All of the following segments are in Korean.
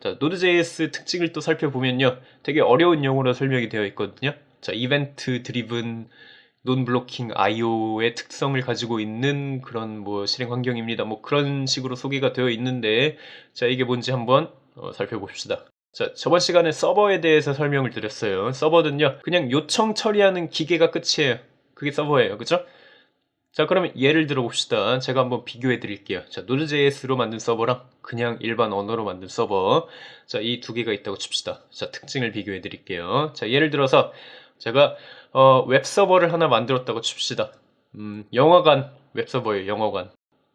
자, Node.js 특징을 또 살펴보면요. 되게 어려운 용어로 설명이 되어 있거든요. 자, 이벤트 드리븐 논 블로킹 IO의 특성을 가지고 있는 그런 뭐 실행 환경입니다. 뭐 그런 식으로 소개가 되어 있는데 자, 이게 뭔지 한번 어, 살펴봅시다. 자, 저번 시간에 서버에 대해서 설명을 드렸어요. 서버는요, 그냥 요청 처리하는 기계가 끝이에요. 그게 서버예요. 그죠? 자, 그러면 예를 들어 봅시다. 제가 한번 비교해 드릴게요. 자, Node.js로 만든 서버랑 그냥 일반 언어로 만든 서버. 자, 이 두 개가 있다고 칩시다. 자, 특징을 비교해 드릴게요. 자, 예를 들어서 제가 어, 웹 서버를 하나 만들었다고 칩시다. 음, 영화관 웹 서버예요. 영화관.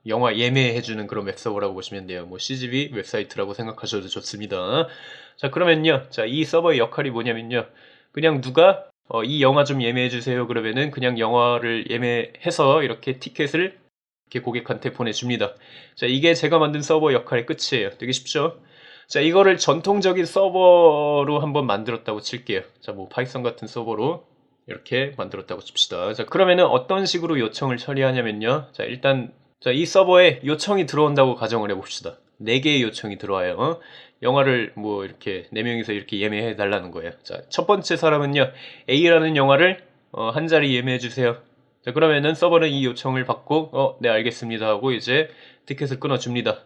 영화 예매해주는 그런 웹서버라고 보시면 돼요. 뭐 CGV 웹사이트라고 생각하셔도 좋습니다. 자, 그러면요. 자, 이 서버의 역할이 뭐냐면요. 그냥 누가 어, 이 영화 좀 예매해 주세요. 그러면은 그냥 영화를 예매해서 이렇게 티켓을 이렇게 고객한테 보내줍니다. 자, 이게 제가 만든 서버 역할의 끝이에요. 되게 쉽죠? 자, 이거를 전통적인 서버로 한번 만들었다고 칠게요. 자, 뭐 파이썬 같은 서버로 이렇게 만들었다고 칩시다. 자, 그러면은 어떤 식으로 요청을 처리하냐면요. 자, 일단 자, 이 서버에 요청이 들어온다고 가정을 해봅시다. 4개의 요청이 들어와요. 영화를 뭐 이렇게 4명이서 이렇게 예매해 달라는 거예요. 자, 첫 번째 사람은요, A라는 영화를 어, 한 자리 예매해 주세요. 자, 그러면은 서버는 이 요청을 받고, 어, 네, 알겠습니다. 하고 이제 티켓을 끊어 줍니다.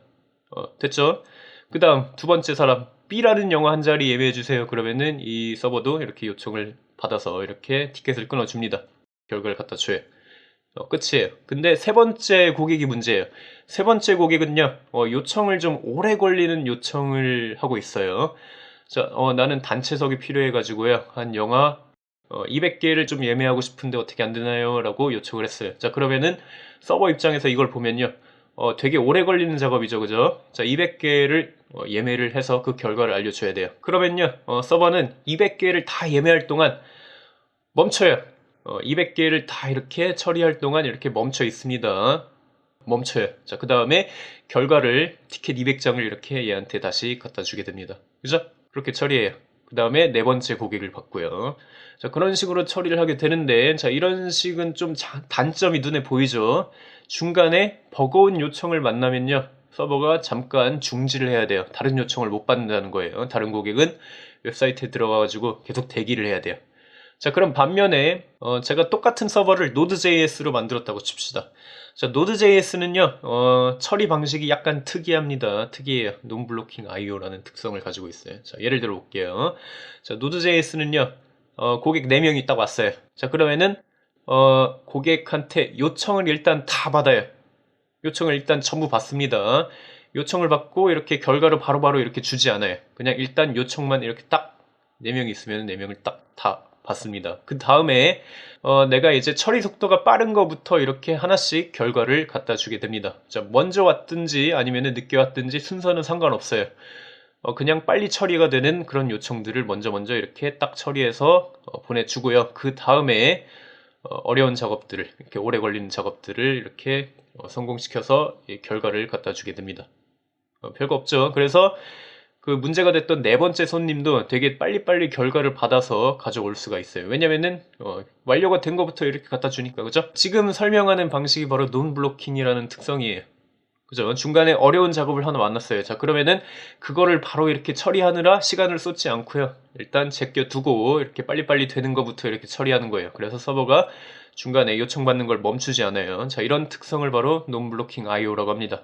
어, 됐죠? 그 다음 두 번째 사람, B라는 영화 한 자리 예매해 주세요. 그러면은 이 서버도 이렇게 요청을 받아서 이렇게 티켓을 끊어 줍니다. 결과를 갖다 줘요. 어, 끝이에요. 근데 세 번째 고객이 문제예요. 세 번째 고객은요, 어, 요청을 좀 오래 걸리는 요청을 하고 있어요. 자, 어, 나는 단체석이 필요해가지고요. 한 영화 200개를 좀 예매하고 싶은데 어떻게 안 되나요? 라고 요청을 했어요. 자, 그러면은 서버 입장에서 이걸 보면요. 어, 되게 오래 걸리는 작업이죠. 그죠? 자, 200개를 어, 예매를 해서 그 결과를 알려줘야 돼요. 그러면요. 어, 서버는 200개를 다 예매할 동안 멈춰요. 어, 200개를 다 이렇게 처리할 동안 이렇게 멈춰 있습니다. 멈춰요. 자, 그 다음에 결과를 티켓 200장을 이렇게 얘한테 다시 갖다 주게 됩니다. 그죠? 그렇게 처리해요. 그 다음에 네 번째 고객을 받고요. 자, 그런 식으로 처리를 하게 되는데, 자, 이런 식은 좀 자, 단점이 눈에 보이죠? 중간에 버거운 요청을 만나면요. 서버가 잠깐 중지를 해야 돼요. 다른 요청을 못 받는다는 거예요. 다른 고객은 웹사이트에 들어가가지고 계속 대기를 해야 돼요. 자, 그럼 반면에 어, 제가 똑같은 서버를 Node.js로 만들었다고 칩시다. 자, Node.js는요, 어, 처리 방식이 약간 특이합니다. 특이해요. 논블로킹 IO라는 특성을 가지고 있어요. 자, 예를 들어 볼게요. 자, Node.js는요, 어, 고객 4명이 딱 왔어요. 자, 그러면은, 어, 고객한테 요청을 일단 다 받아요. 요청을 일단 전부 받습니다. 요청을 받고 이렇게 결과를 바로바로 바로 이렇게 주지 않아요. 그냥 일단 요청만 이렇게 딱 4명이 있으면 4명을 딱 다 봤습니다. 그 다음에 어, 내가 이제 처리 속도가 빠른 것부터 이렇게 하나씩 결과를 갖다 주게 됩니다. 자, 먼저 왔든지 아니면 늦게 왔든지 순서는 상관없어요. 어, 그냥 빨리 처리가 되는 그런 요청들을 먼저 먼저 이렇게 딱 처리해서 어, 보내주고요. 그 다음에 어, 려운 작업들을 이렇게 오래 걸리는 작업들을 이렇게 어, 성공시켜서 결과를 갖다 주게 됩니다. 어, 별거 없죠. 그래서 그 문제가 됐던 네 번째 손님도 되게 빨리빨리 결과를 받아서 가져올 수가 있어요. 왜냐면은 어, 완료가 된 것부터 이렇게 갖다 주니까 그죠? 지금 설명하는 방식이 바로 논 블로킹이라는 특성이에요. 그죠? 중간에 어려운 작업을 하나 만났어요. 자, 그러면은 그거를 바로 이렇게 처리하느라 시간을 쏟지 않고요. 일단 제껴두고 이렇게 빨리빨리 되는 것부터 이렇게 처리하는 거예요. 그래서 서버가 중간에 요청받는 걸 멈추지 않아요. 자, 이런 특성을 바로 논 블로킹 IO라고 합니다.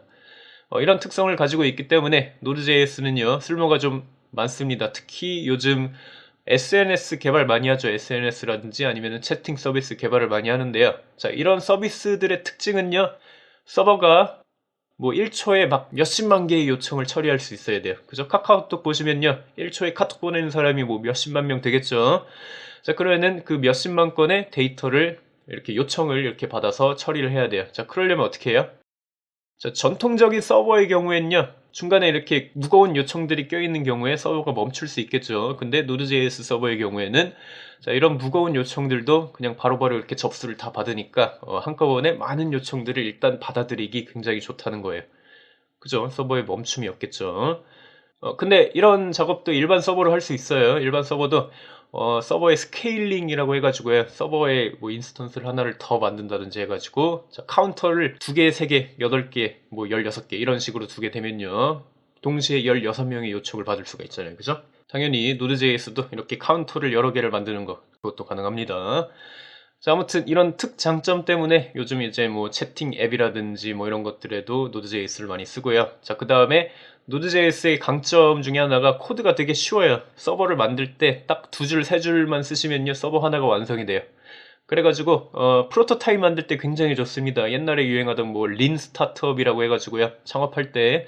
어, 이런 특성을 가지고 있기 때문에 노드.js는요 쓸모가 좀 많습니다. 특히 요즘 SNS 개발 많이 하죠. SNS라든지 아니면 채팅 서비스 개발을 많이 하는데요. 자, 이런 서비스들의 특징은요. 서버가 뭐 1초에 막 몇십만 개의 요청을 처리할 수 있어야 돼요. 그죠? 카카오톡 보시면요. 1초에 카톡 보내는 사람이 뭐 몇십만 명 되겠죠. 자, 그러면은 그 몇십만 건의 데이터를 이렇게 요청을 이렇게 받아서 처리를 해야 돼요. 자, 그러려면 어떻게 해요? 자, 전통적인 서버의 경우에는요. 중간에 이렇게 무거운 요청들이 껴있는 경우에 서버가 멈출 수 있겠죠. 근데 Node.js 서버의 경우에는 자, 이런 무거운 요청들도 그냥 바로바로 바로 이렇게 접수를 다 받으니까 어, 한꺼번에 많은 요청들을 일단 받아들이기 굉장히 좋다는 거예요. 그죠? 서버에 멈춤이 없겠죠. 어, 근데 이런 작업도 일반 서버로 할 수 있어요. 일반 서버도 어, 서버의 스케일링이라고 해가지고요. 서버에 뭐 인스턴스를 하나를 더 만든다든지 해가지고 자, 카운터를 두 개, 세 개, 여덟 개, 뭐 열여섯 개 이런 식으로 두게 되면요. 동시에 16명의 요청을 받을 수가 있잖아요. 그죠? 당연히 노드.js도 이렇게 카운터를 여러 개를 만드는 거 그것도 가능합니다. 자, 아무튼 이런 특장점 때문에 요즘 이제 뭐 채팅 앱이라든지 뭐 이런 것들에도 노드.js를 많이 쓰고요. 자, 그 다음에 노드.js의 강점 중에 하나가 코드가 되게 쉬워요. 서버를 만들 때 딱 두 줄, 세 줄만 쓰시면요. 서버 하나가 완성이 돼요. 그래가지고 어, 프로토타입 만들 때 굉장히 좋습니다. 옛날에 유행하던 뭐 린 스타트업이라고 해가지고요. 창업할 때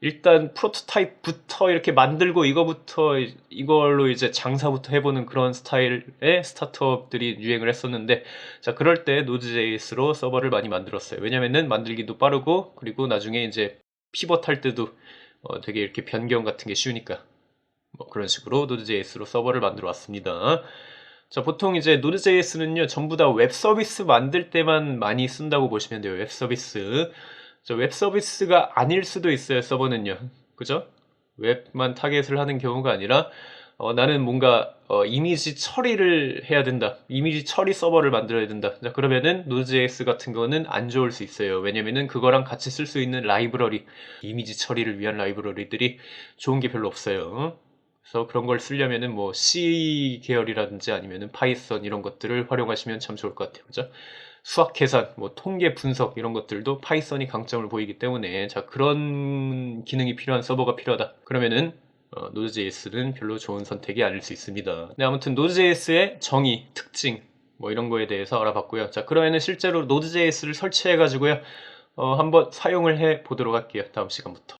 일단 프로토타입부터 이렇게 만들고 이거부터 이- 이걸로 이제 장사부터 해보는 그런 스타일의 스타트업들이 유행을 했었는데 자 그럴 때 노드.js로 서버를 많이 만들었어요. 왜냐면은 만들기도 빠르고 그리고 나중에 이제 피벗 할 때도 어, 되게 이렇게 변경 같은 게 쉬우니까 뭐 그런 식으로 노드.js로 서버를 만들어 왔습니다. 자, 보통 이제 노드.js는요, 전부 다 웹 서비스 만들 때만 많이 쓴다고 보시면 돼요. 웹 서비스. 저웹 서비스가 아닐 수도 있어요, 서버는요. 그죠? 웹만 타겟을 하는 경우가 아니라, 어, 나는 뭔가, 어, 이미지 처리를 해야 된다. 이미지 처리 서버를 만들어야 된다. 자, 그러면은 노드.js 같은 거는 안 좋을 수 있어요. 왜냐면은 그거랑 같이 쓸 수 있는 라이브러리, 이미지 처리를 위한 라이브러리들이 좋은 게 별로 없어요. 그래서 그런 걸 쓰려면은 뭐 C 계열이라든지 아니면은 파이썬 이런 것들을 활용하시면 참 좋을 것 같아요. 그죠? 수학 계산, 뭐 통계 분석 이런 것들도 파이썬이 강점을 보이기 때문에 자 그런 기능이 필요한 서버가 필요하다. 그러면은 어, 노드.js는 별로 좋은 선택이 아닐 수 있습니다. 네, 아무튼 노드.js의 정의, 특징 뭐 이런 거에 대해서 알아봤고요. 자 그러면은 실제로 노드.js를 설치해 가지고요. 어, 한번 사용을 해 보도록 할게요. 다음 시간부터.